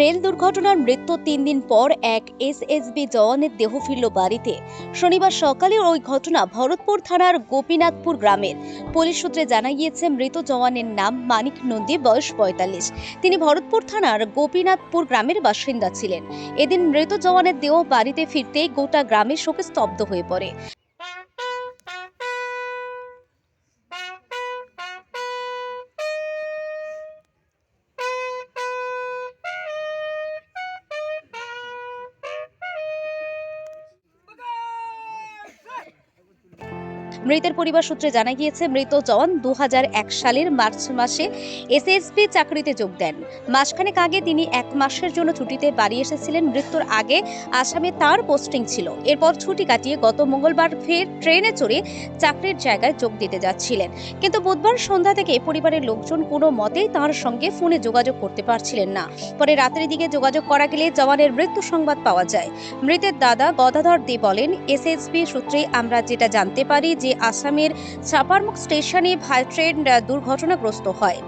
Rail দুর্ঘটনার মৃত্যু তিন দিন পর এক এসএসবি জওয়ানের দেহ ফিরল বাড়িতে। শনিবার সকালে ওই ঘটনা ভরতপুর থানার গোপীনাথপুর গ্রামের। পুলিশ সূত্রে জানা গিয়েছে মৃত জওয়ানের নাম মানিক নন্দী, বয়স পঁয়তাল্লিশ। তিনি ভরতপুর থানার গোপীনাথপুর গ্রামের বাসিন্দা ছিলেন। এদিন মৃত জওয়ানের দেহ বাড়িতে ফিরতেই গোটা গ্রামে শোকে স্তব্ধ হয়ে পড়ে। মৃতের পরিবার সূত্রে জানা গিয়েছে, মৃত জওয়ান দু হাজার এক সালের মার্চ মাসে এসএসবি চাকরিতে যোগ দেন। মাসখানেক আগে তিনি এক মাসের জন্য ছুটিতে বাড়ি এসেছিলেন। মৃত্যুর আগে আসামে তার পোস্টিং ছিল। এরপর ছুটি কাটিয়ে গত মঙ্গলবার ফের ট্রেনে চড়ে চাকরির জায়গায় যোগ দিতে যাচ্ছিলেন। কিন্তু বুধবার সন্ধ্যা থেকে পরিবারের লোকজন কোনো মতেই তার সঙ্গে ফোনে যোগাযোগ করতে পারছিলেন না। পরে রাতের দিকে যোগাযোগ করা গেলে জওয়ানের মৃত্যু সংবাদ পাওয়া যায়। মৃতের দাদা গদাধর দে বলেন এসএসবি সূত্রে আমরা যেটা জানতে পারি যে যে আসামের চাপারমুখ স্টেশনে ভাই ট্রেন দুর্ঘটনাগ্রস্ত হয়।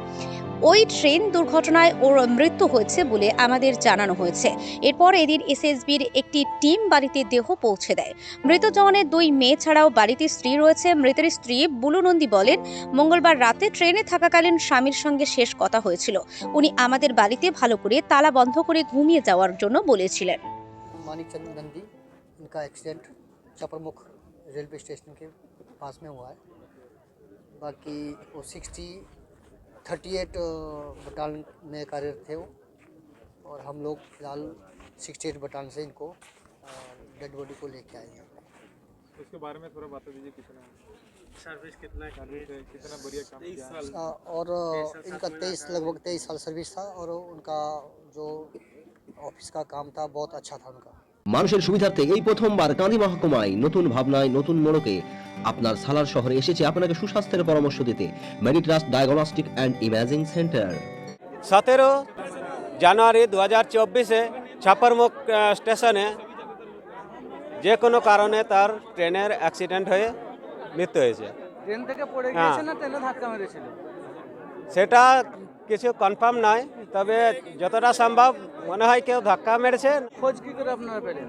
ওই ট্রেন দুর্ঘটনায় ওর মৃত্যু হয়েছে বলে আমাদের জানানো হয়েছে। এরপর এদিন এসএসবির একটি টিম বাড়িতে দেহ পৌঁছে দেয়। মৃত জওয়ানের দুই মেয়ে ছাড়াও বাড়িতে স্ত্রী রয়েছে। মৃতের স্ত্রী বুলু নন্দী বলেন, মঙ্গলবার রাতে ট্রেনে থাকাকালীন স্বামীর সঙ্গে শেষ কথা হয়েছিল। উনি আমাদের বাড়িতে ভালো করে তালা বন্ধ করে ঘুমিয়ে যাওয়ার জন্য বলেছিলেন। ইনকা অ্যাক্সিডেন্ট, চাপরমুখ রেলওয়ে স্টেশন কে पास में हुआ है। बाकी वो सिक्सटी थर्टी एट बटालियन में कार्यरत थे वो। और हम लोग फ़िलहाल सिक्सटी एट बटालियन से इनको डेड बॉडी को लेके आए हैं। उसके बारे में थोड़ा बता दीजिए कितना सर्विस कितना कितना बढ़िया काम किया और इनका तेईस लगभग तेईस साल सर्विस था और उनका जो ऑफ़िस का काम था बहुत अच्छा था उनका। মানুষের সুবিধার্থে এই প্রথমবার কাঁদি মহকুমায় নতুন ভাবনায় নতুন মোড়কে আপনার সালার শহরে এসেছে আপনাকে সুস্বাস্থ্যের পরামর্শ দিতে। Meditrust diagnostic and imaging centre সতেরো জানুয়ারি দু হাজার চব্বিশে ছাপারমুখ স্টেশনে যে কোনো কারণে তার ট্রেনের অ্যাক্সিডেন্ট হয়ে মৃত্যু হয়েছে। ট্রেন থেকে পড়ে হ্যাঁ। গিয়েছে না ট্রেনে ধাক্কা মেরেছিল? সেটা কিছু কনফার্ম নয়। তবে যতটা সম্ভব মনে হয় কেউ ধাক্কা মেরেছে। খোঁজ কি করে আপনারা পেলেন?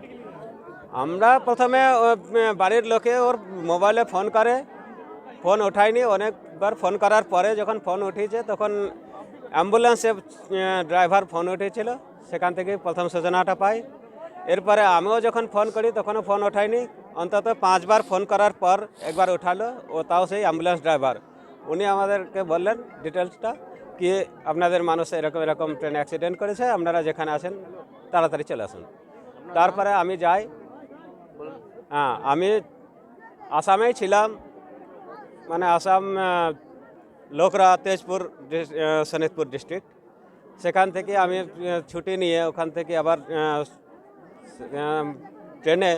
আমরা প্রথমে বাড়ির লোকে ওর মোবাইলে ফোন করে। ফোন ওঠায়নি অনেকবার ফোন করার পরে যখন ফোন উঠিয়েছে তখন অ্যাম্বুলেন্সে ড্রাইভার ফোন উঠেছিল। সেখান থেকে প্রথম সূচনাটা পাই। এরপরে আমিও যখন ফোন করি তখনও ফোন ওঠায়নি। অন্তত পাঁচবার ফোন করার পর একবার উঠালো ও তাও সেই অ্যাম্বুলেন্স ড্রাইভার। উনি আমাদেরকে বললেন ডিটেলসটা কি আপনাদের মানুষ এরকম এরকম ট্রেন অ্যাক্সিডেন্ট করেছে, আপনারা যেখানে আছেন তাড়াতাড়ি চলে আসুন। তারপরে আমি যাই। হ্যাঁ আমি আসামেই ছিলাম। মানে আসাম লোকরা তেজপুর শোনিতপুর ডিস্ট্রিক্ট সেখান থেকে আমি ছুটি নিয়ে ওখান থেকে আবার ট্রেনে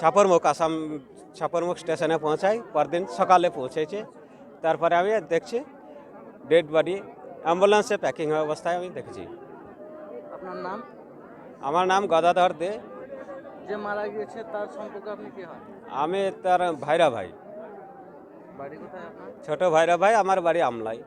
ছাপরমুখ, আসাম ছাপরমুখ স্টেশনে পৌঁছাই। পরদিন সকালে পৌঁছেছে। তারপরে আমি দেখছি ডেড বডি অ্যাম্বুলেন্সে প্যাকিং অবস্থায় আমি দেখেছি। আপনার নাম? আমার নাম গদাধর দে। যে মারা গিয়েছে তার সম্পর্কে আপনি কি হয়? আমি তার ভাইরা ভাই। বাড়ি কোথায় আপনার? ছোট ভাইরা ভাই আমার বাড়ি আমলাই।